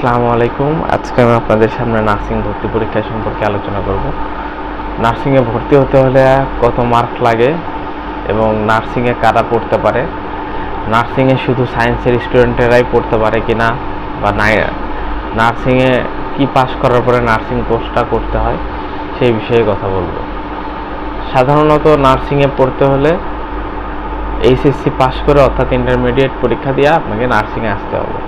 আসসালামু আলাইকুম। আজকে আমি আপনাদের সামনে নার্সিং ভর্তি পরীক্ষা সম্পর্কে আলোচনা করব। নার্সিংয়ে ভর্তি হতে হলে কত মার্ক লাগে এবং নার্সিংয়ে কারা পড়তে পারে? নার্সিংয়ে শুধু সায়েন্সের স্টুডেন্টেরাই পড়তে পারে কি না বা নার্সিংয়ে কি পাস করার পরে নার্সিং কোর্সটা করতে হয়? সেই বিষয়ে কথা বলব। সাধারণত নার্সিংয়ে পড়তে হলে এইচএসসি পাস করে অর্থাৎ ইন্টারমিডিয়েট পরীক্ষা দিয়ে আপনাকে নার্সিংয়ে আসতে হবে।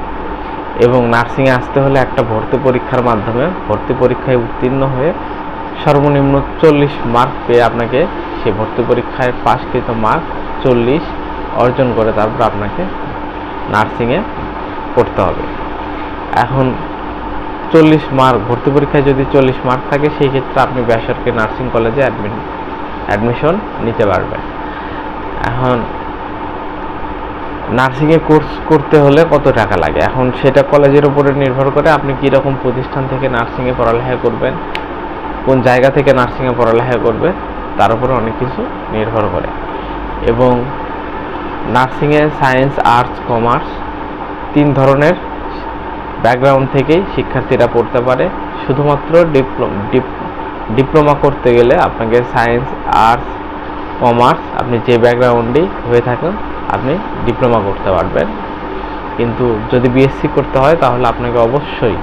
এবং নার্সিংয়ে আসতে হলে একটা ভর্তি পরীক্ষার মাধ্যমে ভর্তি পরীক্ষায় উত্তীর্ণ হয়ে সর্বনিম্ন চল্লিশ মার্ক পেয়ে আপনাকে সে ভর্তি পরীক্ষায় পাশকৃত মার্ক চল্লিশ অর্জন করে তারপর আপনাকে নার্সিংয়ে পড়তে হবে। এখন চল্লিশ মার্ক ভর্তি পরীক্ষায় যদি চল্লিশ মার্ক থাকে, সেই ক্ষেত্রে আপনি বেসরকারি নার্সিং কলেজে অ্যাডমিন অ্যাডমিশন নিতে পারবেন। এখন নার্সিংয়ে কোর্স করতে হলে কত টাকা লাগে? এখন সেটা কলেজের উপরে নির্ভর করে আপনি কী রকম প্রতিষ্ঠান থেকে নার্সিংয়ে পড়ালেখা করবেন, কোন জায়গা থেকে নার্সিংয়ে পড়ালেখা করবে তার উপরে অনেক কিছু নির্ভর করে। এবং নার্সিংয়ে সায়েন্স, আর্টস, কমার্স তিন ধরনের ব্যাকগ্রাউন্ড থেকেই শিক্ষার্থীরা পড়তে পারে। শুধুমাত্র ডিপ্লোমা করতে গেলে আপনাকে সায়েন্স, আর্টস, কমার্স আপনি যে ব্যাকগ্রাউন্ডেই হয়ে থাকেন আপনি ডিপ্লোমা করতে পারবেন। কিন্তু যদি বিএসসি করতে হয়, তাহলে আপনাকে অবশ্যই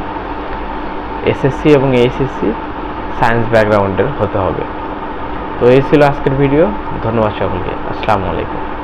এসএসসি এবং এইচএসসি সায়েন্স ব্যাকগ্রাউন্ডের হতে হবে। তো এই ছিল আজকের ভিডিও ধন্যবাদ সকলকে। আসসালামু আলাইকুম।